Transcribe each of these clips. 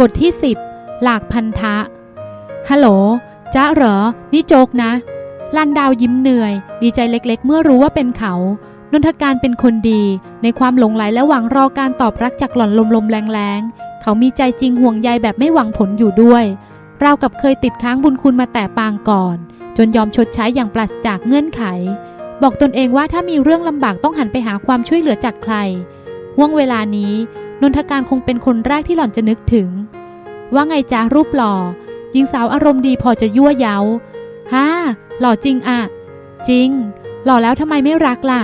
บทที่ 10 หลากพันธะ ฮัลโหลจ๊ะเหรอ นี่โจกนะ ลันดาวยิ้มเหนื่อย ดีใจเล็กๆ เมื่อรู้ว่าเป็นเขา นนทการเป็นคนดี ในความหลงไหลและหวังรอการตอบรักจากหล่อนลมๆแรงๆ เขามีใจจริงห่วงใยแบบไม่หวังผลอยู่ด้วยเรากับเคยติดค้างบุญคุณมาแต่ปางก่อน จนยอมชดใช้อย่างปราศจากเงื่อนไข บอกตนเองว่าถ้ามีเรื่องลำบากต้องหันไปหาความช่วยเหลือจากใครห่วงเวลานี้ นนทการคงเป็นคนแรกที่หล่อนจะนึกถึง ว่าไงจ้ารูปหล่อหญิงสาวอารมณ์ดีพอจะยั่วเย้าฮ่าหล่อจริงอะจริง หล่อแล้วทำไมไม่รักล่ะ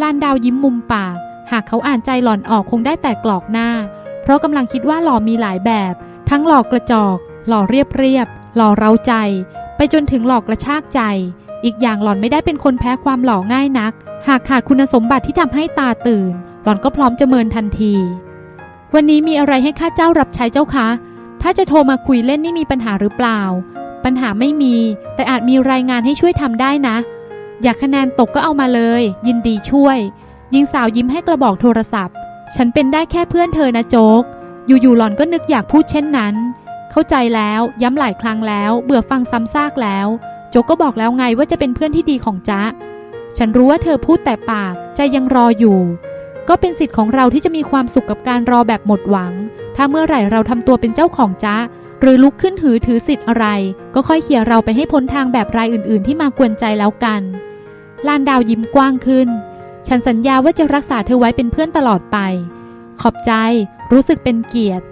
ลานดาวยิ้มมุมปากหากเขาอ่านใจหล่อนออกคงได้แต่กรอกหน้า เพราะกำลังคิดว่าหล่อมีหลายแบบ ทั้งหล่อกระจอก หล่อเรียบเรียบ หล่อเร้าใจ ไปจนถึงหล่อกกระชากใจ อีกอย่างหล่อนไม่ได้เป็นคนแพ้ความหล่อง่ายนัก หากขาดคุณสมบัติที่ทำให้ตาตื่น หล่อนก็พร้อมจะเมินทันที วันนี้มีอะไรให้ข้าเจ้ารับใช้เจ้าคะ ถ้าจะโทรมาคุยเล่นนี่มีปัญหาหรือเปล่า ปัญหาไม่มี แต่อาจมีรายงานให้ช่วยทำได้นะ อยากคะแนนตกก็เอามาเลย ยินดีช่วย ยิงสาวยิ้มให้กระบอกโทรศัพท์ ฉันเป็นได้แค่เพื่อนเธอนะโจ๊ก อยู่ๆหล่อนก็นึกอยากพูดเช่นนั้น เข้าใจแล้ว ย้ำหลายครั้งแล้ว เบื่อฟังซ้ำซากแล้ว โจ๊กก็บอกแล้วไงว่าจะเป็นเพื่อนที่ดีของจ๊ะ ฉันรู้ว่าเธอพูดแต่ปาก ใจยังรออยู่ ก็เป็นสิทธิ์ของเราที่จะมีความสุขกับการรอแบบหมดหวัง ถ้าเมื่อไหร่เราทำตัวเป็นเจ้าของจ๊ะหรือลุกขึ้นหือถือสิทธิ์อะไร ก็ค่อยเขี่ยเราไปให้พ้นทางแบบรายอื่น ๆ ที่มากวนใจแล้วกัน ลานดาวยิ้มกว้างขึ้น ฉันสัญญาว่าจะรักษาเธอไว้เป็นเพื่อนตลอดไป ขอบใจ รู้สึกเป็นเกียรติ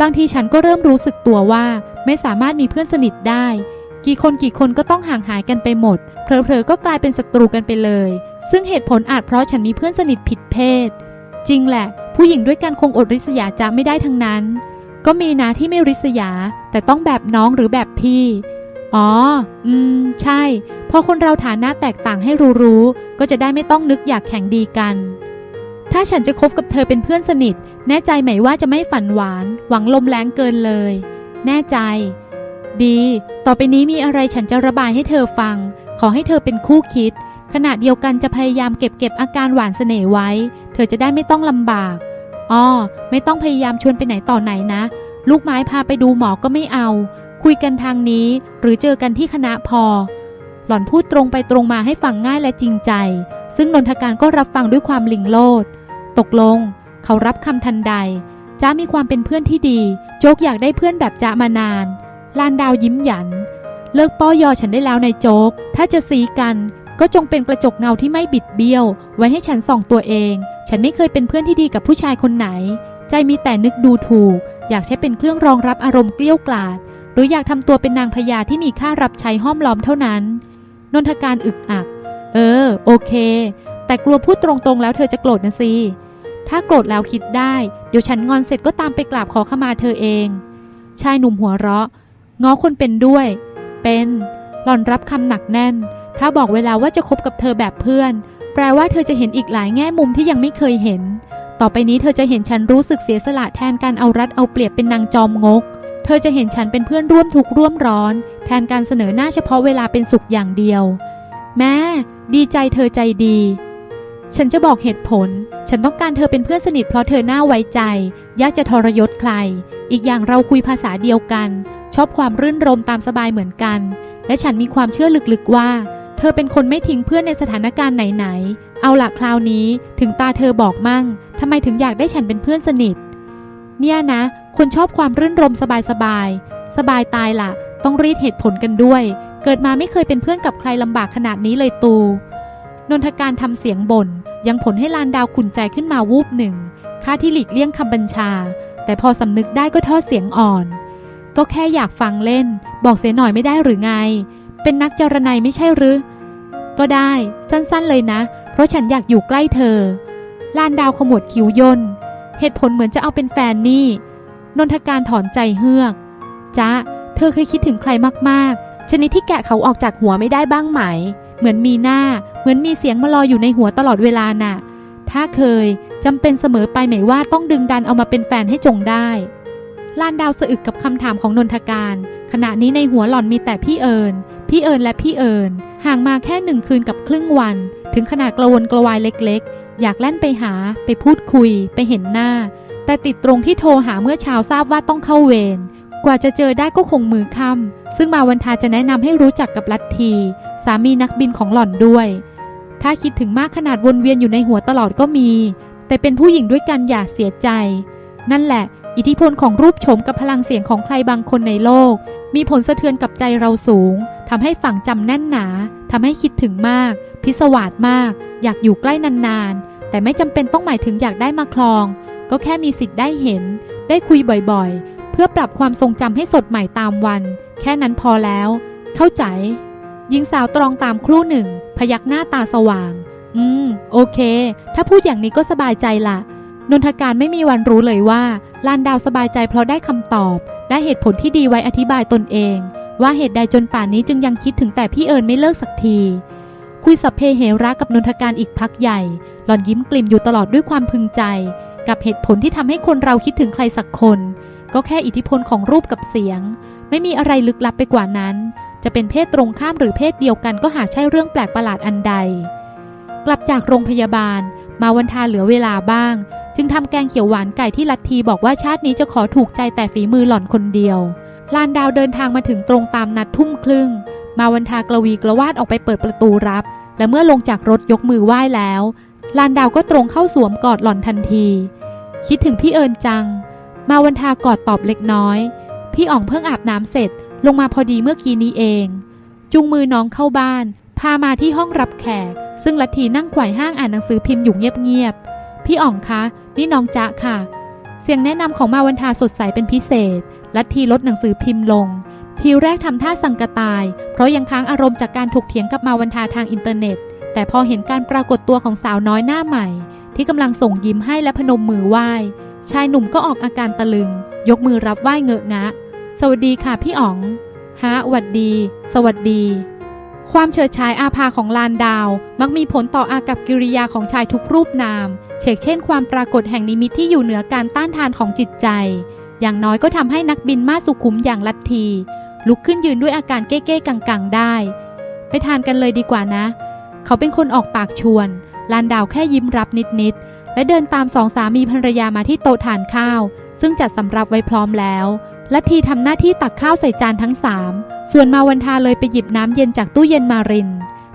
บางทีฉันก็เริ่มรู้สึกตัวว่าไม่สามารถมีเพื่อนสนิทได้ กี่คนกี่คนก็ต้องห่างหายกันไปหมดเพลอๆก็กลายเป็นศัตรูกันไปเลย ซึ่งเหตุผลอาจเพราะฉันมีเพื่อนสนิทผิดเพศ จริงแหละ ผู้หญิงด้วยกันคงอดริษยาจะไม่ได้ทั้งนั้น ก็มีนะที่ไม่ริษยา แต่ต้องแบบน้องหรือแบบพี่ อ๋อ อืม ใช่ พอคนเราฐานะแตกต่างให้รู้ๆ ก็จะได้ไม่ต้องนึกอยากแข่งดีกัน ถ้าฉันจะคบกับเธอเป็นเพื่อนสนิท แน่ใจไหมว่าจะไม่ฝันหวาน หวังลมแรงเกินเลย แน่ใจ ดี ต่อไปนี้มีอะไรฉันจะระบายให้เธอฟัง ขอให้เธอเป็นคู่คิด ขณะเดียวกันจะพยายามเก็บเก็บอาการหวานเสน่ห์ไว้ เธอจะได้ไม่ต้องลำบาก อ้อ ไม่ต้องพยายามชวนไปไหนต่อไหนนะ ลูกไม้พาไปดูหมอก็ไม่เอา คุยกันทางนี้ หรือเจอกันที่คณะพอ หล่อนพูดตรงไปตรงมาให้ฟังง่ายและจริงใจ ซึ่งนนทการก็รับฟังด้วยความลิงโลด ตกลง เขารับคำทันใดจ้ามีความเป็นเพื่อนที่ดี โจกอยากได้เพื่อนแบบจ้ามานาน ลานดาวยิ้มหยัน เลิกป้อยอฉันได้แล้วนายโจ๊ก ถ้าจะซีกันก็จงเป็นกระจกเงาที่ไม่บิดเบี้ยว ไว้ให้ฉันส่องตัวเอง ฉันไม่เคยเป็นเพื่อนที่ดีกับผู้ชายคนไหน ใจมีแต่นึกดูถูก อยากใช้เป็นเครื่องรองรับอารมณ์เกลี้ยวกล่อดหรืออยากทำตัวเป็นนางพญาที่มีค่ารับใช้ห้อมล้อมเท่านั้น นนทการอึกอัก เออ โอเค แต่กลัวพูดตรงๆ แล้วเธอจะโกรธนะสิถ้าโกรธแล้วคิดได้ เดี๋ยวฉันงอนเสร็จก็ตามไปกราบขอขมาเธอเอง ชายหนุ่มหัวเราะ ง้อคนเป็นด้วย เป็นหล่อนรับคำหนักแน่น ถ้าบอกเวลาว่าจะคบกับเธอแบบเพื่อน แปลว่าเธอจะเห็นอีกหลายแง่มุมที่ยังไม่เคยเห็น ต่อไปนี้เธอจะเห็นฉันรู้สึกเสียสละแทนการเอารัดเอาเปรียบเป็นนางจอมงก เธอจะเห็นฉันเป็นเพื่อนร่วมทุกข์ร่วมร้อน แทนการเสนอหน้าเฉพาะเวลาเป็นสุขอย่างเดียว แม่ดีใจเธอใจดี ฉันจะบอกเหตุผล ฉันต้องการเธอเป็นเพื่อนสนิทเพราะเธอหน้าไว้ใจ ยากจะทรยศใคร อีกอย่างเราคุยภาษาเดียวกัน ชอบความรื่นรมตามสบายเหมือนกัน และฉันมีความเชื่อลึกๆว่า เธอเป็นคนไม่ทิ้งเพื่อนในสถานการณ์ไหนๆ เอาละคราวนี้ถึงตาเธอบอกมั่งทำไมถึงอยากได้ฉันเป็นเพื่อนสนิท เนี่ยนะ คนชอบความรื่นรมสบายๆ สบายตายละต้องรีดเหตุผลกันด้วย เกิดมาไม่เคยเป็นเพื่อนกับใครลำบากขนาดนี้เลยตูนนทการทำเสียงบ่นยังผลให้ลานดาวขุนใจขึ้นมาวูบหนึ่งค่าที่หลีกเลี่ยงคำบัญชา แต่พอสำนึกได้ก็ทอดเสียงอ่อน ก็แค่อยากฟังเล่น บอกเสียหน่อยไม่ได้หรือไง เป็นนักจรนัยไม่ใช่หรือ ก็ได้สั้นๆเลยนะ เพราะฉันอยากอยู่ใกล้เธอ ลานดาวขมวดคิ้วย่นเหตุผลเหมือนจะเอาเป็นแฟนนี่ นนทการถอนใจเฮือกจ๊ะเธอเคยคิดถึงใครมากๆ ชนิดที่แกะเขาออกจากหัวไม่ได้บ้างไหม เหมือนมีหน้า เหมือนมีเสียงมารอยอยู่ในหัวตลอดเวลาน่ะ ถ้าเคยจำเป็นเสมอไปไหมว่าต้องดึงดันเอามาเป็นแฟนให้จงได้ ลานดาวสะอึกกับคำถามของนนทการ ขณะนี้ในหัวหล่อนมีแต่พี่เอิญพี่เอิญและพี่เอิญห่างมาแค่หนึ่งคืนกับครึ่งวัน ถึงขนาดกระวนกระวายเล็กๆ อยากแล่นไปหา ไปพูดคุย ไปเห็นหน้า แต่ติดตรงที่โทรหาเมื่อเช้าทราบว่าต้องเข้าเวรกว่าจะเจอได้ก็คงมือค่ำซึ่งมาวันทาจะแนะนำให้รู้จักกับลัทธีสามีนักบินของหล่อนด้วย ถ้าคิดถึงมากขนาดวนเวียนอยู่ในหัวตลอดก็มี แต่เป็นผู้หญิงด้วยกันอย่าเสียใจ นั่นแหละ อิทธิพลของรูปโฉมกับพลังเสียงของใครบางคนในโลก มีผลสะเทือนกับใจเราสูงทำให้ฝังจำแน่นหนาทำให้คิดถึงมาก พิศวาสมาก อยากอยู่ใกล้นานๆ แต่ไม่จำเป็นต้องหมายถึงอยากได้มาคลอง ก็แค่มีสิทธิ์ได้เห็น ได้คุยบ่อยๆ เพื่อปรับความทรงจำให้สดใหม่ตามวัน แค่นั้นพอแล้ว เข้าใจหญิงสาวตรองตามครู่หนึ่ง พยักหน้าตาสว่าง อืม โอเค ถ้าพูดอย่างนี้ก็สบายใจละ นนทการไม่มีวันรู้เลยว่าลานดาวสบายใจเพราะได้คำตอบ ได้เหตุผลที่ดีไว้อธิบายตนเอง ว่าเหตุใดจนป่านนี้จึงยังคิดถึงแต่พี่เอิญไม่เลิกสักที คุยสัพเพเหระกับนนทการอีกพักใหญ่ หล่อนยิ้มกลิ่มอยู่ตลอดด้วยความพึงใจ กับเหตุผลที่ทำให้คนเราคิดถึงใครสักคน ก็แค่อิทธิพลของรูปกับเสียง ไม่มีอะไรลึกลับไปกว่านั้น จะเป็นเพศตรงข้ามหรือเพศเดียวกันก็หาใช่เรื่องแปลกประหลาดอันใด กลับจากโรงพยาบาล มาวันทาเหลือเวลาบ้าง จึงทำแกงเขียวหวานไก่ที่ลัทธีบอกว่าชาตินี้จะขอถูกใจแต่ฝีมือหล่อนคนเดียว ลานดาวเดินทางมาถึงตรงตามนัดทุ่มครึ่ง มาวันทากระวีกระวาดออกไปเปิดประตูรับ และเมื่อลงจากรถยกมือไหว้แล้ว ลานดาวก็ตรงเข้าสวมกอดหล่อนทันที คิดถึงพี่เอิญจัง มาวันทากอดตอบเล็กน้อย พี่อ๋องเพิ่งอาบน้ำเสร็จ ลงมาพอดีเมื่อกี้นี้เองจูงมือน้องเข้าบ้าน พามาที่ห้องรับแขก ซึ่งลัทธีนั่งไขว่ห้างอ่านหนังสือพิมพ์อยู่เงียบๆพี่อ๋องคะ นี่น้องจ๊ะค่ะ เสียงแนะนำของมาวันทาสดใสเป็นพิเศษ ลัทธีลดหนังสือพิมพ์ลง ทีแรกทำท่าสังกตาย เพราะยังค้างอารมณ์จากการถกเถียงกับมาวันทาทางอินเทอร์เน็ต แต่พอเห็นการปรากฏตัวของสาวน้อยหน้าใหม่ ที่กำลังส่งยิ้มให้และพนมมือไหว้ ชายหนุ่มก็ออกอาการตะลึง ยกมือรับไหว้เงอะงะ สวัสดีค่ะพี่อ๋องฮะหวัดดี สวัสดี ความเฉิดฉายอาภาของลานดาว มักมีผลต่ออากับกิริยาของชายทุกรูปนาม เชกเช่นความปรากฏแห่งนิมิตที่อยู่เหนือการต้านทานของจิตใจ อย่างน้อยก็ทำให้นักบินมาสุขุมอย่างลัทธีลุกขึ้นยืนด้วยอาการเก้ๆกังๆ ได้ ไปทานกันเลยดีกว่านะ เขาเป็นคนออกปากชวน ลานดาวแค่ยิ้มรับนิดๆ และเดินตามสองสามีภรรยามาที่โต๊ะทานข้าว ซึ่งจัดสำรับไว้พร้อมแล้วลัทธีทำหน้าที่ตักข้าวใส่จานทั้งสามส่วนมาวันทาเลยไปหยิบน้ำเย็นจากตู้เย็นมาริน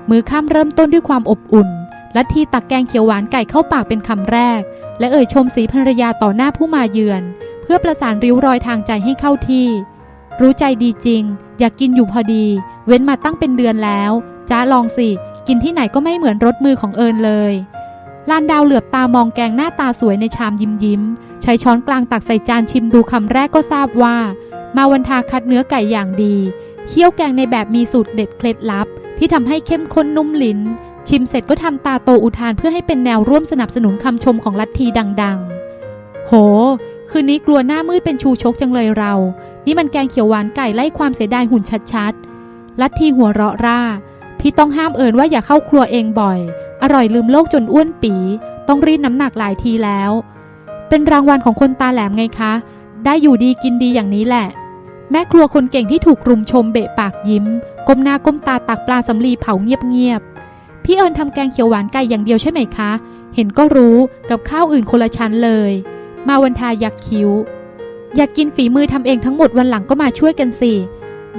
มือข้ามเริ่มต้นด้วยความอบอุ่น ลัทธีตักแกงเขียวหวานไก่เข้าปากเป็นคำแรก และเอ่ยชมสีภรรยาต่อหน้าผู้มาเยือน เพื่อประสานริ้วรอยทางใจให้เข้าที่ รู้ใจดีจริง อยากกินอยู่พอดี เว้นมาตั้งเป็นเดือนแล้วจ้าลองสิ กินที่ไหนก็ไม่เหมือนรสมือของเอิญเลยลานดาวเหลือบตามองแกงหน้าตาสวยในชามยิ้มยิ้ม ใช้ช้อนกลางตักใส่จานชิมดูคำแรกก็ทราบว่า มาวันทาคัดเนื้อไก่อย่างดี เคี่ยวแกงในแบบมีสูตรเด็ดเคล็ดลับ ที่ทำให้เข้มข้นนุ่มลิ้น ชิมเสร็จก็ทำตาโตอุทานเพื่อให้เป็นแนวร่วมสนับสนุนคำชมของลัทธีดังๆ โห คืนนี้กลัวหน้ามืดเป็นชูชกจังเลยเรา นี่มันแกงเขียวหวานไก่ไล่ความเสียดายหุ่นชัดๆ ลัทธีหัวเราะร่า พี่ต้องห้ามเอิญว่าอย่าเข้าครัวเองบ่อย อร่อยลืมโลกจนอ้วนปี ต้องรีดน้ำหนักหลายทีแล้ว เป็นรางวัลของคนตาแหลมไงคะ ได้อยู่ดีกินดีอย่างนี้แหละแม่ครัวคนเก่งที่ถูกรุมชมเบะปากยิ้ม ก้มหน้าก้มตาตักปลาสำลีเผาเงียบๆ พี่เอิญทำแกงเขียวหวานไก่อย่างเดียวใช่ไหมคะ เห็นก็รู้กับข้าวอื่นคนละชั้นเลย มาวันทายักคิ้ว อยากกินฝีมือทำเองทั้งหมดวันหลังก็มาช่วยกันสิ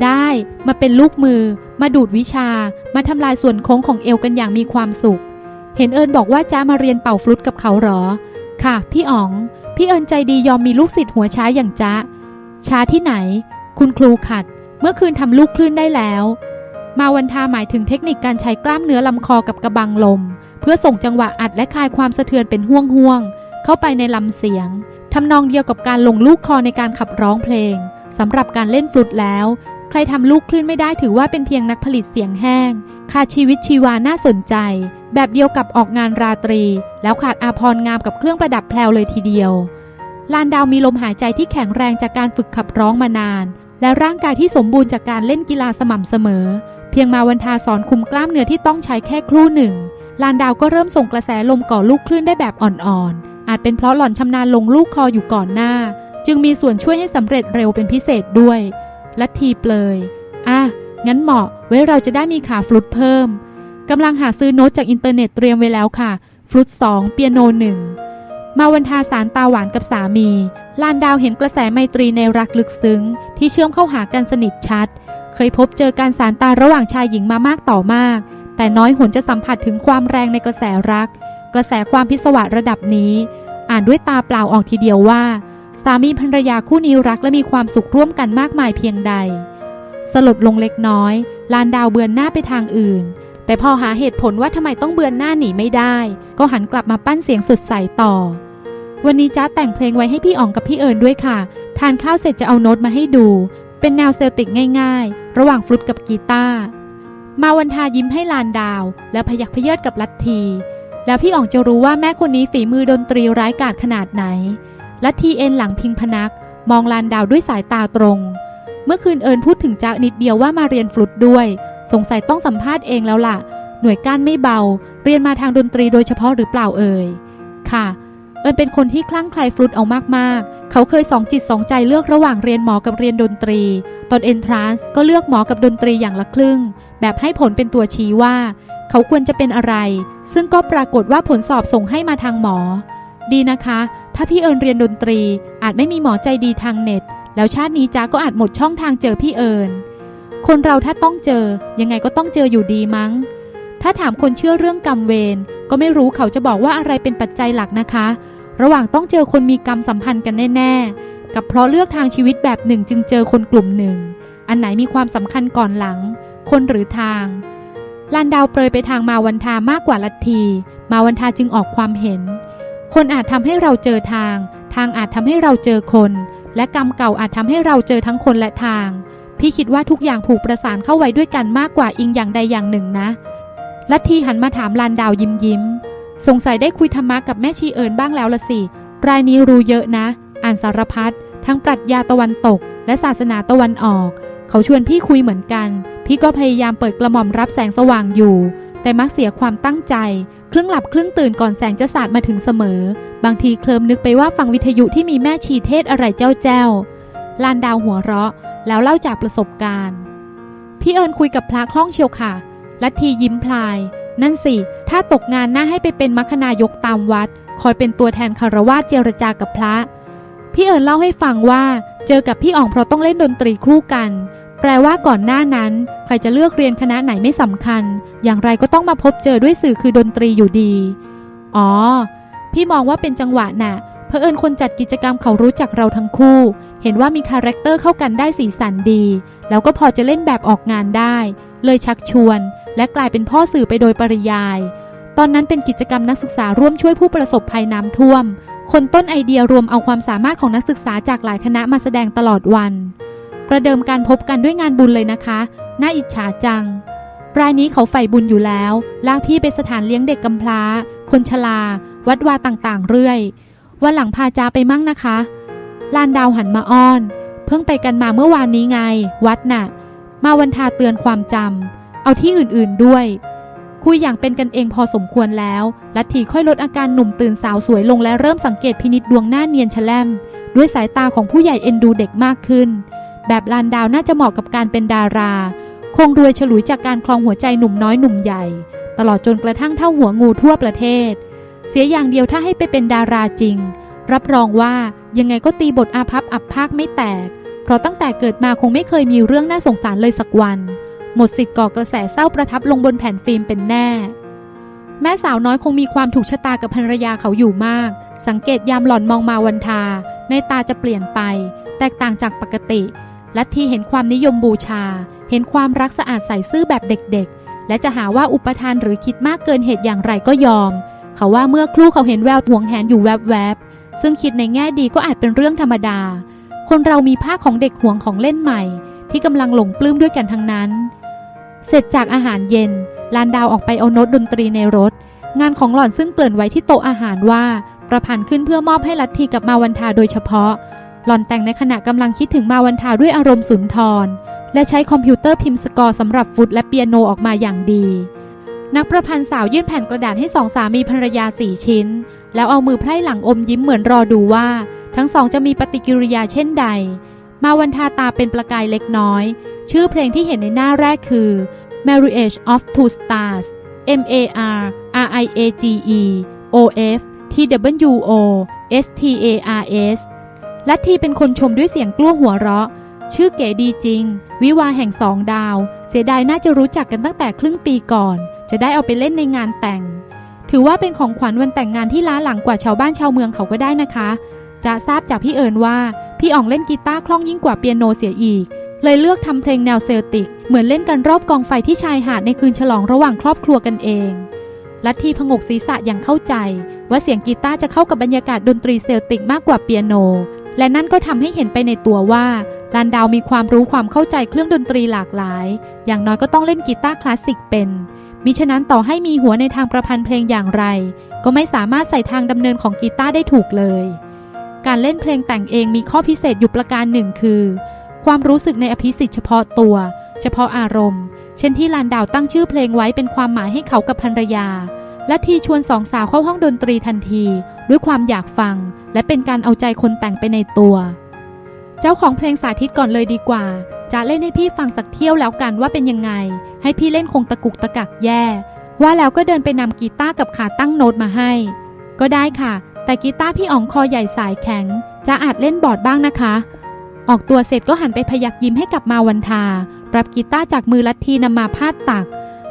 ได้มาเป็นลูกมือ มาดูดวิชา มาทำลายส่วนโค้งของเอวกันอย่างมีความสุข เห็นเอิญบอกว่าจ้ามาเรียนเป่าฟลุตกับเขาเหรอ ค่ะ พี่อ๋อง พี่เอิญใจดียอมมีลูกศิษย์หัวช้าอย่างจ้าช้าที่ไหน คุณครูขัด เมื่อคืนทำลูกคลื่นได้แล้ว มาวันทาหมายถึงเทคนิคการใช้กล้ามเนื้อลำคอกับกระบังลม เพื่อส่งจังหวะอัดและคลายความสะเทือนเป็นห่วงๆเข้าไปในลำเสียงทำนองเดียวกับการลงลูกคอในการขับร้องเพลงสำหรับการเล่นฟลุตแล้ว ใครทำลูกคลื่นไม่ได้ถือว่าเป็นเพียงนักผลิตเสียงแห้งขาดชีวิตชีวาน่าสนใจ แบบเดียวกับออกงานราตรี แล้วขาดอาพรงามกับเครื่องประดับแพลวเลยทีเดียวลานดาวมีลมหายใจที่แข็งแรงจากการฝึกขับร้องมานาน และร่างกายที่สมบูรณ์จากการเล่นกีฬาสม่ำเสมอ เพียงมาวันทาสอนคุมกล้ามเนื้อที่ต้องใช้แค่ครู่หนึ่ง ลานดาวก็เริ่มส่งกระแสลมก่อลูกคลื่นได้แบบอ่อนๆ อาจเป็นเพราะหล่อนชำนาญลงลูกคออยู่ก่อนหน้า จึงมีส่วนช่วยให้สำเร็จเร็วเป็นพิเศษด้วยลัทธีเปลย อะ งั้นเหมาะ ไว้เราจะได้มีขาฟลุตเพิ่ม กำลังหาซื้อโน้ตจากอินเทอร์เน็ตเตรียมไว้แล้วค่ะ ฟลุต2เปียโน1มาวันทาสารตาหวานกับสามี ลานดาวเห็นกระแสไมตรีในรักลึกซึ้ง ที่เชื่อมเข้าหากันสนิทชัด เคยพบเจอการสารตาระหว่างชายหญิงมามากต่อมาก แต่น้อยหนจะสัมผัสถึงความแรงในกระแสรัก กระแสความพิศวาสระดับนี้ อ่านด้วยตาเปล่าออกทีเดียวว่า สามีภรรยาคู่นี้รักและมีความสุขร่วมกันมากมายเพียงใด สลดลงเล็กน้อย ลานดาวเบือนหน้าไปทางอื่น แต่พอหาเหตุผลว่าทำไมต้องเบือนหน้าหนีไม่ได้ ก็หันกลับมาปั้นเสียงสดใสต่อ วันนี้จ้าแต่งเพลงไว้ให้พี่อ๋องกับพี่เอิญด้วยค่ะ ทานข้าวเสร็จจะเอาโน้ตมาให้ดู เป็นแนวเซลติกง่ายๆ ระหว่างฟลุตกับกีตาร์มาวันทายิ้มให้ลานดาว แล้วพยักพยเยิดกับลัตที แล้วพี่อ๋องจะรู้ว่าแม่คนนี้ฝีมือดนตรีร้ายกาจขนาดไหน ลัตทีเอ็นหลังพิงพนัก มองลานดาวด้วยสายตาตรง เมื่อคืนเอิญพูดถึงจ๊ะนิดเดียวว่ามาเรียนฟลุตด้วย สงสัยต้องสัมภาษณ์เองแล้วล่ะ หน่วยก้านไม่เบา เรียนมาทางดนตรีโดยเฉพาะหรือเปล่าเอ่ย ค่ะ เอิญเป็นคนที่คลั่งไคล้ฟลุตเอามากๆ เขาเคยสองจิตสองใจเลือกระหว่างเรียนหมอกับเรียนดนตรี ตอนเอนทรานซ์ก็เลือกหมอกับดนตรีอย่างละครึ่ง แบบให้ผลเป็นตัวชี้ว่า เขาควรจะเป็นอะไร ซึ่งก็ปรากฏว่าผลสอบส่งให้มาทางหมอ ดีนะคะ ถ้าพี่เอิญเรียนดนตรี อาจไม่มีหมอใจดีทางเน็ต แล้วชาตินี้จ้าก็อาจหมดช่องทางเจอพี่เอิญคนเราถ้าต้องเจอ ยังไงก็ต้องเจออยู่ดีมั้ง ถ้าถามคนเชื่อเรื่องกรรมเวรก็ไม่รู้เขาจะบอกว่าอะไรเป็นปัจจัยหลักนะคะ ระหว่างต้องเจอคนมีกรรมสัมพันธ์กันแน่ ๆ กับเพราะเลือกทางชีวิตแบบหนึ่งจึงเจอคนกลุ่มหนึ่ง อันไหนมีความสำคัญก่อนหลัง คนหรือทางลานดาวเปรยไปทางมาวันทามากกว่าลัทธีมาวันทาจึงออกความเห็น คนอาจทำให้เราเจอทาง ทางอาจทำให้เราเจอคน และกรรมเก่าอาจทำให้เราเจอทั้งคนและทาง พี่คิดว่าทุกอย่างผูกประสานเข้าไว้ด้วยกันมากกว่าอิงอย่างใดอย่างหนึ่งนะ ลัทธีหันมาถามลานดาวยิ้มยิ้ม สงสัยได้คุยธรรมะกับแม่ชีเอิญบ้างแล้วละสิ รายนี้รู้เยอะนะ อ่านสารพัด ทั้งปรัชญาตะวันตก และศาสนาตะวันออก เขาชวนพี่คุยเหมือนกัน พี่ก็พยายามเปิดกระหม่อมรับแสงสว่างอยู่ แต่มักเสียความตั้งใจ ครึ่งหลับครึ่งตื่นก่อนแสงจะสาดมาถึงเสมอ บางทีเคลิมนึกไปว่าฟังวิทยุที่มีแม่ชีเทศอะไรเจ้าแจ้วลานดาวหัวเราะ แล้วเล่าจากประสบการณ์ พี่เอิญคุยกับพระคล่องเชียวค่ะ ลัทธียิ้มพลาย นั่นสิ ถ้าตกงานน่าให้ไปเป็นมัคณายกตามวัด คอยเป็นตัวแทนคารวะเจรจากับพระ พี่เอิญเล่าให้ฟังว่า เจอกับพี่อ่องเพราะต้องเล่นดนตรีคู่กัน แปลว่าก่อนหน้านั้น ใครจะเลือกเรียนคณะไหนไม่สำคัญ อย่างไรก็ต้องมาพบเจอด้วยสื่อคือดนตรีอยู่ดี อ๋อ พี่มองว่าเป็นจังหวะน่ะเพอเอิญคนจัดกิจกรรมเขารู้จักเราทั้งคู่ เห็นว่ามีคาแรคเตอร์เข้ากันได้สีสันดี แล้วก็พอจะเล่นแบบออกงานได้ เลยชักชวน และกลายเป็นพ่อสื่อไปโดยปริยาย ตอนนั้นเป็นกิจกรรมนักศึกษาร่วมช่วยผู้ประสบภัยน้ำท่วม คนต้นไอเดียรวมเอาความสามารถของนักศึกษาจากหลายคณะมาแสดงตลอดวัน ประเดิมการพบกันด้วยงานบุญเลยนะคะ น่าอิจฉาจัง รายนี้เขาใฝ่บุญอยู่แล้ว ลากพี่ไปสถานเลี้ยงเด็กกำพร้า คนชรา วัดวาต่างๆ เรื่อย วันหลังพาจาไปมั่งนะคะ ลานดาวหันมาอ้อน เพิ่งไปกันมาเมื่อวานนี้ไง วัดน่ะ มาวันทาเตือนความจำ เอาที่อื่นๆด้วย คุยอย่างเป็นกันเองพอสมควรแล้วลัทธีค่อยลดอาการหนุ่มตื่นสาวสวยลงและเริ่มสังเกตพินิษดวงหน้าเนียนแฉลมด้วยสายตาของผู้ใหญ่เอ็นดูเด็กมากขึ้น แบบลานดาวน่าจะเหมาะกับการเป็นดารา คงรวยฉลุยจากการคลองหัวใจหนุ่มน้อยหนุ่มใหญ่ ตลอดจนกระทั่งเท่าหัวงูทั่วประเทศ เสียอย่างเดียวถ้าให้ไปเป็นดาราจริง รับรองว่ายังไงก็ตีบทอาภัพอับภาคไม่แตก เพราะตั้งแต่เกิดมาคงไม่เคยมีเรื่องน่าสงสารเลยสักวัน หมดสิทธิ์ก่อกระแสเศร้าประทับลงบนแผ่นฟิล์มเป็นแน่ แม่สาวน้อยคงมีความถูกชะตากับภรรยาเขาอยู่มาก สังเกตยามหล่อนมองมาวันทา ในตาจะเปลี่ยนไป แตกต่างจากปกติ แลัทธิเห็นความนิยมบูชา เห็นความรักสะอาดใสซื่อแบบเด็กๆ และจะหาว่าอุปทานหรือคิดมากเกินเหตุอย่างไรก็ยอม เขาว่าเมื่อครู่เขาเห็นแววห่วงแหนอยู่แวบๆซึ่งคิดในแง่ดีก็อาจเป็นเรื่องธรรมดา คนเรามีภาคของเด็กห่วงของเล่นใหม่ ที่กำลังหลงปลื้มด้วยกันทั้งนั้น เสร็จจากอาหารเย็น ลานดาวออกไปเอาโน้ตดนตรีในรถ งานของหล่อนซึ่งเกริ่นไว้ที่โต๊ะอาหารว่า ประพันธ์ขึ้นเพื่อมอบให้ลัทธิกับมาวันทาโดยเฉพาะ หล่อนแต่งในขณะกำลังคิดถึงมาวันทาด้วยอารมณ์สุนทร และใช้คอมพิวเตอร์พิมพ์สกอร์สำหรับฟุตและเปียโนออกมาอย่างดี นักประพันธ์สาวยื่นแผ่นกระดาษให้สองสามีภรรยาสี่ชิ้น แล้วเอามือไพร่หลังอมยิ้มเหมือนรอดูว่า ทั้งสองจะมีปฏิกิริยาเช่นใด มาวันทาตาเป็นประกายเล็กน้อย ชื่อเพลงที่เห็นในหน้าแรกคือ Marriage of Two Stars M A R R I A G E O F T W O S T A R S ลัทธิเป็นคนชมด้วยเสียงกลั้วหัวเราะ ชื่อเก๋ดีจริง วิวาแห่งสองดาว เสียดายน่าจะรู้จักกันตั้งแต่ครึ่งปีก่อน จะได้เอาไปเล่นในงานแต่ง ถือว่าเป็นของขวัญวันแต่งงานที่ล้าหลังกว่าชาวบ้านชาวเมืองเขาก็ได้นะคะ จะทราบจากพี่เอิญว่า พี่อ๋องเล่นกีตาร์คล่องยิ่งกว่าเปียโนเสียอีก เลยเลือกทำเพลงแนวเซลติก เหมือนเล่นกันรอบกองไฟที่ชายหาดในคืนฉลองระหว่างครอบครัวกันเองลัทธิพงกศีรษะอย่างเข้าใจ ว่าเสียงกีตาร์จะเข้ากับบรรยากาศดนตรีเซลติกมากกว่าเปียโน และนั่นก็ทำให้เห็นไปในตัวว่าลานดาวมีความรู้ความเข้าใจเครื่องดนตรีหลากหลาย อย่างน้อยก็ต้องเล่นกีตาร์คลาสสิกเป็นมิฉะนั้นต่อให้มีหัวในทางประพันธ์เพลงอย่างไร ก็ไม่สามารถใส่ทางดำเนินของกีตาร์ได้ถูกเลย การเล่นเพลงแต่งเองมีข้อพิเศษอยู่ประการหนึ่งคือ ความรู้สึกในอภิสิทธิ์เฉพาะตัว เฉพาะอารมณ์ เช่นที่ลานดาวตั้งชื่อเพลงไว้เป็นความหมายให้เขากับภรรยา และทีชวนสองสาวเข้าห้องดนตรีทันที ด้วยความอยากฟัง และเป็นการเอาใจคนแต่งไปในตัว เจ้าของเพลงสาธิตก่อนเลยดีกว่า จะเล่นให้พี่ฟังสักเที่ยวแล้วกันว่าเป็นยังไง ให้พี่เล่นคงตะกุกตะกักแย่ ว่าแล้วก็เดินไปนำกีตาร์กับขาตั้งโน้ตมาให้ ก็ได้ค่ะ แต่กีตาร์พี่อ๋องคอใหญ่สายแข็ง จะอาจเล่นบอร์ดบ้างนะคะ ออกตัวเสร็จก็หันไปพยักยิ้มให้กับมาวันทา รับกีตาร์จากมือลัทธีนำมาพาดตัก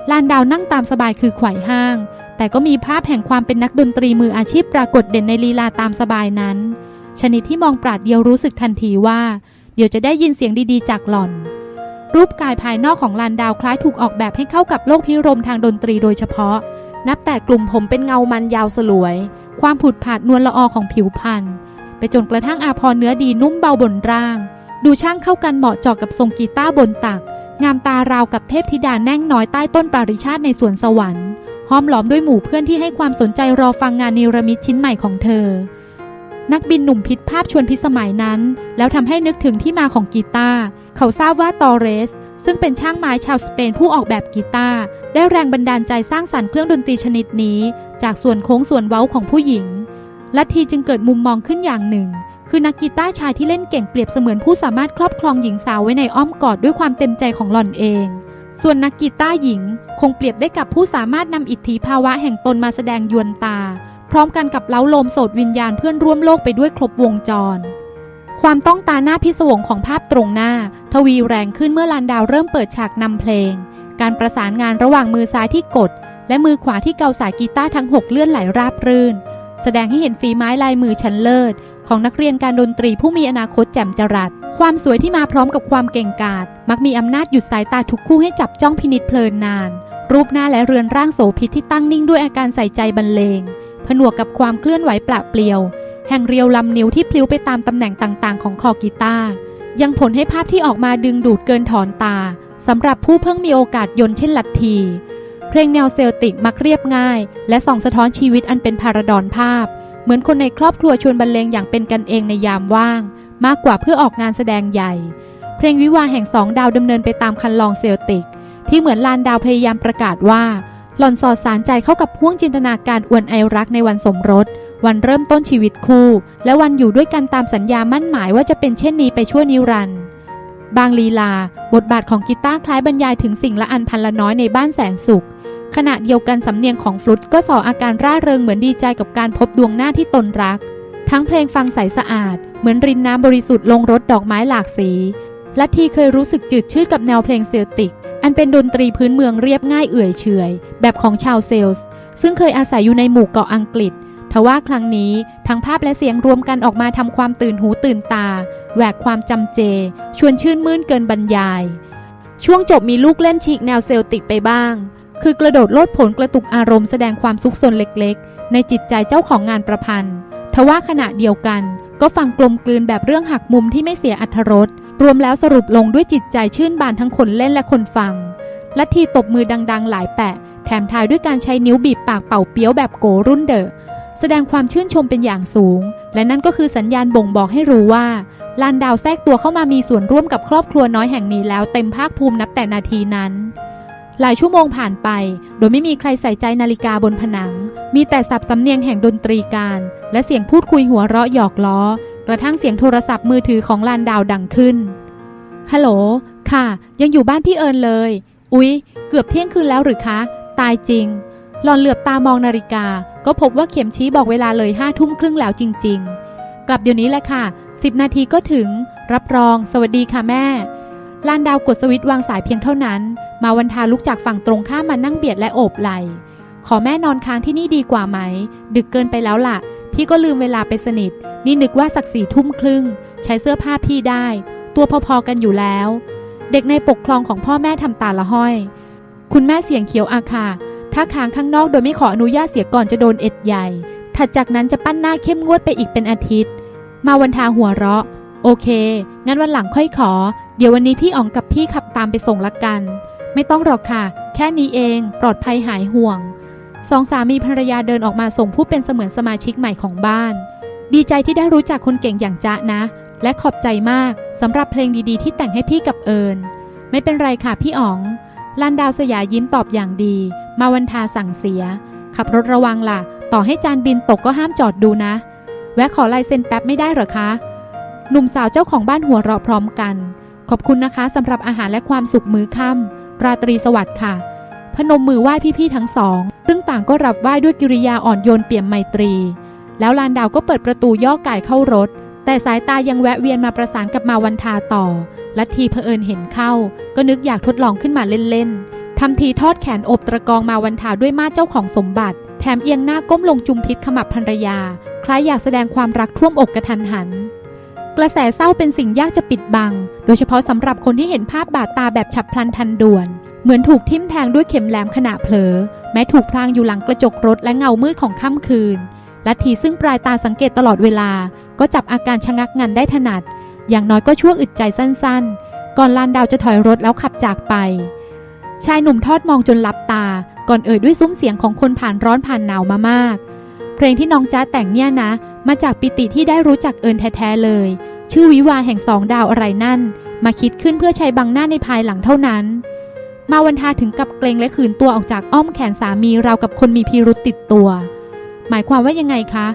ลานดาวนั่งตามสบายคือไขว่ห้าง แต่ก็มีภาพแห่งความเป็นนักดนตรีมืออาชีพปรากฏเด่นในลีลาตามสบายนั้น ชนิดที่มองปราดเดียวรู้สึกทันทีว่า เดี๋ยวจะได้ยินเสียงดีๆ จากหล่อน รูปกายภายนอกของลานดาวคล้ายถูกออกแบบให้เข้ากับโลกพิรมทางดนตรีโดยเฉพาะ นับแต่กลุ่มผมเป็นเงามันยาวสลวย ความผุดผาดนวลละออของผิวพรรณ ไปจนกระทั่งอาพรเนื้อดีนุ่มเบาบนร่าง ดูช่างเข้ากันเหมาะเจาะกับทรงกีตาร์บนตัก งามตาราวกับเทพธิดาแน่งน้อยใต้ต้นปาริชาติในสวนสวรรค์ห้อมล้อมด้วยหมู่เพื่อนที่ให้ความสนใจรอฟังงานนิรมิตชิ้นใหม่ของเธอ นักบินหนุ่มพิษภาพชวนพิสมัยนั้น แล้วทำให้นึกถึงที่มาของกีตาร์เขาทราบว่าตอเรส ซึ่งเป็นช่างไม้ชาวสเปนผู้ออกแบบกีตาร์ได้แรงบันดาลใจสร้างสรรค์เครื่องดนตรีชนิดนี้ จากส่วนโค้งส่วนเว้าของผู้หญิง ลัทธิจึงเกิดมุมมองขึ้นอย่างหนึ่ง คือนักกีตาร์ชายที่เล่นเก่งเปรียบเสมือนผู้สามารถครอบครองหญิงสาวไว้ในอ้อมกอดด้วยความเต็มใจของหล่อนเอง ส่วนนักกีตาร์หญิงคงเปรียบได้กับผู้สามารถนำอิทธิภาวะแห่งตนมาแสดงยวนตา พร้อมกันกับเล้าโลมโสดวิญญาณเพื่อนร่วมโลกไปด้วยครบวงจร ความต้องตาหน้าพิศวงของภาพตรงหน้า ทวีแรงขึ้นเมื่อลานดาวเริ่มเปิดฉากนำเพลง การประสานงานระหว่างมือซ้ายที่กด และมือขวาที่เกาสายกีตาร์ทั้งหกเลื่อนไหลราบรื่น แสดงให้เห็นฝีไม้ลายมือชั้นเลิศ ของนักเรียนการดนตรีผู้มีอนาคตแจ่มจรัส ความสวยที่มาพร้อมกับความเก่งกาจมักมีอำนาจหยุดสายตาทุกคู่ให้จับจ้องพินิษเพลินนาน รูปหน้าและเรือนร่างโสภิตที่ตั้งนิ่งด้วยอาการใส่ใจบรรเลง ผนวกกับความเคลื่อนไหวปละเปลี่ยว แห่งเรียวลำนิ้วที่พลิ้วไปตามตำแหน่งต่างๆ ของคอกีตาร์ยังผลให้ภาพที่ออกมาดึงดูดเกินถอนตาสำหรับผู้เพิ่งมีโอกาสยนเช่นลัทธี เพลงแนวเซลติกมักเรียบง่าย และส่องสะท้อนชีวิตอันเป็นพาราดอนภาพ เหมือนคนในครอบครัวชวนบรรเลงอย่างเป็นกันเองในยามว่าง มากกว่าเพื่อออกงานแสดงใหญ่ เพลงวิวาแห่งสองดาวดำเนินไปตามคันลองเซลติก ที่เหมือนลานดาวพยายามประกาศว่า หล่อนสอดสารใจเข้ากับห่วงจินตนาการอวนไอรักในวันสมรส วันเริ่มต้นชีวิตคู่ และวันอยู่ด้วยกันตามสัญญามั่นหมายว่าจะเป็นเช่นนี้ไปชั่วนิรันดร์บางลีลา บทบาทของกีตาร์คล้ายบรรยายถึงสิ่งละอันพันละน้อยในบ้านแสนสุข ขณะเดียวกันสำเนียงของฟลุตก็ส่ออาการร่าเริงเหมือนดีใจกับการพบดวงหน้าที่ตนรัก ทั้งเพลงฟังใสสะอาด เหมือนรินน้ำบริสุทธิ์ลงรถดอกไม้หลากสีและทีเคยรู้สึกจืดชืดกับแนวเพลงเซลติก อันเป็นดนตรีพื้นเมืองเรียบง่ายเอื่อยเฉยแบบของชาวเซลส์ซึ่งเคยอาศัยอยู่ในหมู่เกาะอังกฤษทว่าครั้งนี้ทั้งภาพและเสียงรวมกันออกมาทำความตื่นหูตื่นตา แหวกความจำเจ ชวนชื่นมื่นเกินบรรยาย ช่วงจบมีลูกเล่นฉีกแนวเซลติกไปบ้าง คือกระโดดโลดผลกระตุกอารมณ์แสดงความซุกซนเล็กๆ ในจิตใจเจ้าของงานประพันธ์ ทว่าขณะเดียวกัน ก็ฟังกลมกลืนแบบเรื่องหักมุมที่ไม่เสียอัธรสรวมแล้วสรุปลงด้วยจิตใจชื่นบานทั้งคนเล่นและคนฟังและทีตบมือดัง ๆ หลายแปะ แถมทายด้วยการใช้นิ้วบีบปากเป่าเปี้ยวแบบโกรุ่นเดอะแสดงความชื่นชมเป็นอย่างสูง และนั่นก็คือสัญญาณบ่งบอกให้รู้ว่าลานดาวแทรกตัวเข้ามามีส่วนร่วมกับครอบครัวน้อยแห่งนี้แล้วเต็มภาคภูมินับแต่นาทีนั้น หลายชั่วโมงผ่านไป โดยไม่มีใครใส่ใจนาฬิกาบนผนัง มีแต่สับสำเนียงแห่งดนตรีการ และเสียงพูดคุยหัวเราะหยอกล้อ กระทั่งเสียงโทรศัพท์มือถือของลานดาวดังขึ้น ฮัลโหล ค่ะ ยังอยู่บ้านพี่เอิญเลย อุ๊ย เกือบเที่ยงคืนแล้วหรือคะ ตายจริง หลอนเหลือบตามองนาฬิกา ก็พบว่าเข็มชี้บอกเวลาเลยห้าทุ่มครึ่งแล้วจริง ๆ กลับเดี๋ยวนี้แหละค่ะ10นาทีก็ถึง รับรอง สวัสดีค่ะแม่ลานดาวกดสวิตช์วางสายเพียงเท่านั้น มาวันทาลุกจากฝั่งตรงข้ามมานั่งเบียดและโอบไหล ขอแม่นอนค้างที่นี่ดีกว่าไหม ดึกเกินไปแล้วล่ะ พี่ก็ลืมเวลาไปสนิท นี่นึกว่าสักสี่ทุ่มครึ่ง ใช้เสื้อผ้าพี่ได้ ตัวพอๆกันอยู่แล้ว เด็กในปกครองของพ่อแม่ทำตาละห้อย คุณแม่เสียงเขียวอาคาถ้าค้างข้างนอกโดยไม่ขออนุญาตเสียก่อนจะโดนเอ็ดใหญ่ ถัดจากนั้นจะปั้นหน้าเข้มงวดไปอีกเป็นอาทิตย์ มาวันทาหัวเราะ โอเค งั้นวันหลังค่อยขอ เดี๋ยววันนี้พี่อ๋องกับพี่ขับตามไปส่งละกัน ไม่ต้องหรอกค่ะ แค่นี้เองปลอดภัยหายห่วง สองสามีภรรยาเดินออกมาส่งผู้เป็นเสมือนสมาชิกใหม่ของบ้าน ดีใจที่ได้รู้จักคนเก่งอย่างจ๊ะนะ และขอบใจมากสำหรับเพลงดีๆ ที่แต่งให้พี่กับเอิญไม่เป็นไรค่ะพี่อ๋องลันดาวสยายิ้มตอบอย่างดี มาวันทาสั่งเสีย ขับรถระวังล่ะ ต่อให้จานบินตกก็ห้ามจอดดูนะ แวะขอลายเซ็นแป๊บไม่ได้หรอคะ หนุ่มสาวเจ้าของบ้านหัวเราะพร้อมกัน ขอบคุณนะคะสำหรับอาหารและความสุขมื้อค่ำ ราตรีสวัสดิ์ค่ะ พนมมือไหว้พี่ๆทั้งสอง ซึ่งต่างก็รับไหว้ด้วยกิริยาอ่อนโยนเปี่ยมไมตรี แล้วลานดาวก็เปิดประตูย่อก่ายเข้ารถ แต่สายตายังแวะเวียนมาประสานกับมาวันทาต่อและทีเผอิญเห็นเข้า ก็นึกอยากทดลองขึ้นมาเล่นๆทำทีทอดแขนอบตะกองมาวันทาด้วยมาเจ้าของสมบัติ แถมเอียงหน้าก้มลงจุมพิษขมับภรรยา คล้ายอยากแสดงความรักท่วมอกกระทันหัน กระแสเศร้าเป็นสิ่งยากจะปิดบัง โดยเฉพาะสำหรับคนที่เห็นภาพบาดตาแบบฉับพลันทันด่วน เหมือนถูกทิ่มแทงด้วยเข็มแหลมขณะเผลอ แม้ถูกพลางอยู่หลังกระจกรถและเงามืดของค่ำคืนและทีซึ่งปลายตาสังเกตตลอดเวลา ก็จับอาการชะงักงันได้ถนัด อย่างน้อยก็ชั่วอึดใจสั้นๆ ก่อนลานดาวจะถอยรถแล้วขับจากไป ชายหนุ่มทอดมองจนหลับตา ก่อนเอ่ยด้วยซุ้มเสียงของคนผ่านร้อนผ่านหนาวมามาก เพลงที่น้องจ้าแต่งเนี่ยนะ มาจากปิติที่ได้รู้จักเอิญแท้ๆเลย ชื่อวิวาแห่งสองดาวอะไรนั่น มาคิดขึ้นเพื่อใช้บังหน้าในภายหลังเท่านั้น มาวันทาถึงกับเกรงและขืนตัวออกจากอ้อมแขนสามีราวกับคนมีพิรุษติดตัว หมายความว่ายังไงคะ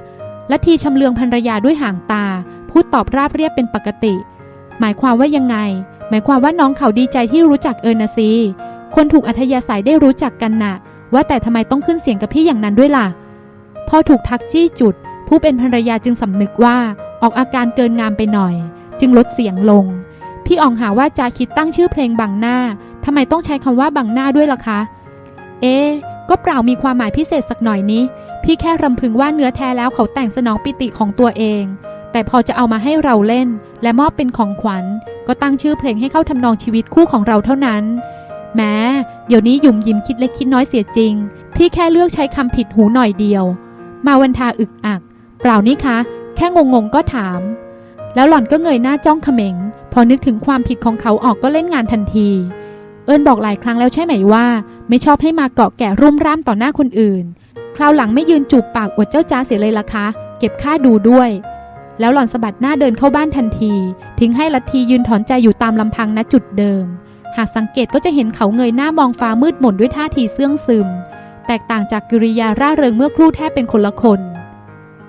และทีชำเลืองภรรยาด้วยห่างตา พูดตอบราบเรียบเป็นปกติ หมายความว่ายังไง หมายความว่าน้องเขาดีใจที่รู้จักเอิญนะสิคนถูกอัธยาศัยได้รู้จักกันน่ะ ว่าแต่ทำไมต้องขึ้นเสียงกับพี่อย่างนั้นด้วยล่ะ พอถูกทักจี้จุด ผู้เป็นภรรยาจึงสำนึกว่า ออกอาการเกินงามไปหน่อย จึงลดเสียงลง พี่อองหาว่าจาคิดตั้งชื่อเพลงบังหน้าทำไมต้องใช้คำว่าบังหน้าด้วยล่ะคะ เอ๊ก็เปล่ามีความหมายพิเศษสักหน่อยนี้ พี่แค่รำพึงว่าเนื้อแท้แล้วเขาแต่งสนองปิติของตัวเอง แต่พอจะเอามาให้เราเล่น และมอบเป็นของขวัญ ก็ตั้งชื่อเพลงให้เข้าทำนองชีวิตคู่ของเราเท่านั้นแม้เดี๋ยวนี้หยุ่มยิ้มคิดเล็กคิดน้อยเสียจริง พี่แค่เลือกใช้คำผิดหูหน่อยเดียว มาวันทาอึกอัก เปล่านี่คะ แค่งงๆก็ถาม แล้วหล่อนก็เงยหน้าจ้องเขม็ง พอนึกถึงความผิดของเขาออกก็เล่นงานทันที เอิญบอกหลายครั้งแล้วใช่ไหมว่า ไม่ชอบให้มาเกาะแกะรุ่มร่ามต่อหน้าคนอื่น คราวหลังไม่ยืนจูบปากอวดเจ้าจ้าเสียเลยล่ะคะ เก็บค่าดูด้วย แล้วหล่อนสะบัดหน้าเดินเข้าบ้านทันที ทิ้งให้ลัทธียืนถอนใจอยู่ตามลำพังณจุดเดิม หากสังเกตก็จะเห็นเขาเงยหน้ามองฟ้ามืดหม่นด้วยท่าทีเสื่องซึม แตกต่างจากกิริยาร่าเริงเมื่อครู่แทบเป็นคนละคน